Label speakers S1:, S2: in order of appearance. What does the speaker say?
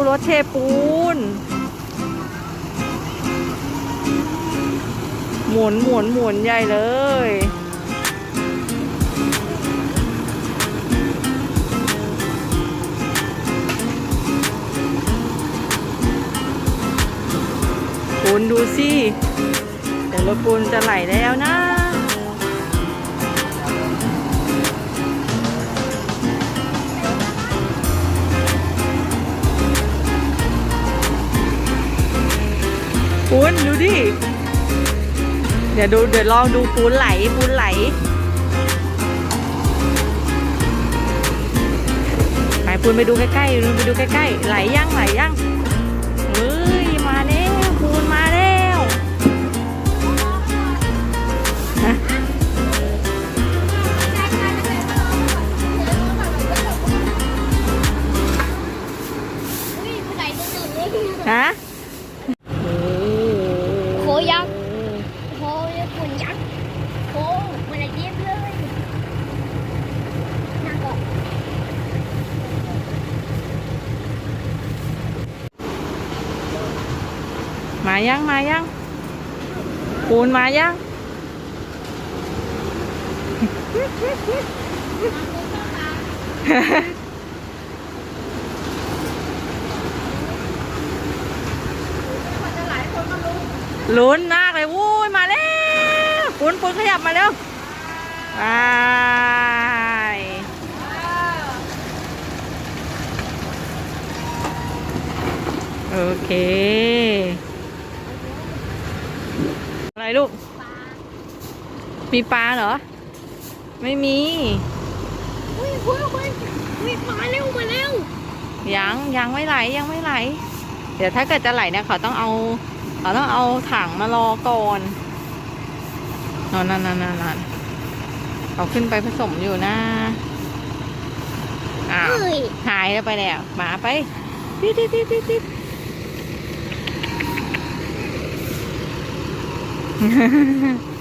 S1: ดูรถเชปูน หมุนหมุนหมุนใหญ่เลย ปูนดูสิ เดี๋ยวรถปูนจะไหลแล้วนะ ปูนดูดิ เดี๋ยวดูเดี๋ยวลองดูปูนไหลปูนไหล ไปปูนไปดูใกล้ๆปูนไปดูใกล้ๆไหลยังไหลยังเฮ้ยมาแล้วปูนมาแล้วฮะฮะ
S2: โคยักษ์โคญี่ปุ่นยักษ์โคมันอะไรเย็บเลยน่าก็
S1: มายังมายังปูนมายังลุ้นมากเลยวู้ยมาแล้วปูนปูนขยับมาเร็วไปโอเค อะไรลูก มีปลาเหรอ ไม่มี
S2: อุ้ยอุ้ยอุ้ยอุ้ยมาเร็วมาเร็ว
S1: ยังยังไม่ไหลยังไม่ไหล เดี๋ยวถ้าเกิดจะไหลเนี่ยเขาต้องเอาเขาต้องเอาถังมารอก่อนนอนนั่นนั่นนั่นนั่นเขาขึ้นไปผสมอยู่นะอ้าว
S2: เอ้ย
S1: หายแล้วไปแล้วหมาไปติดติดติดติดติด 嗯哼哼哼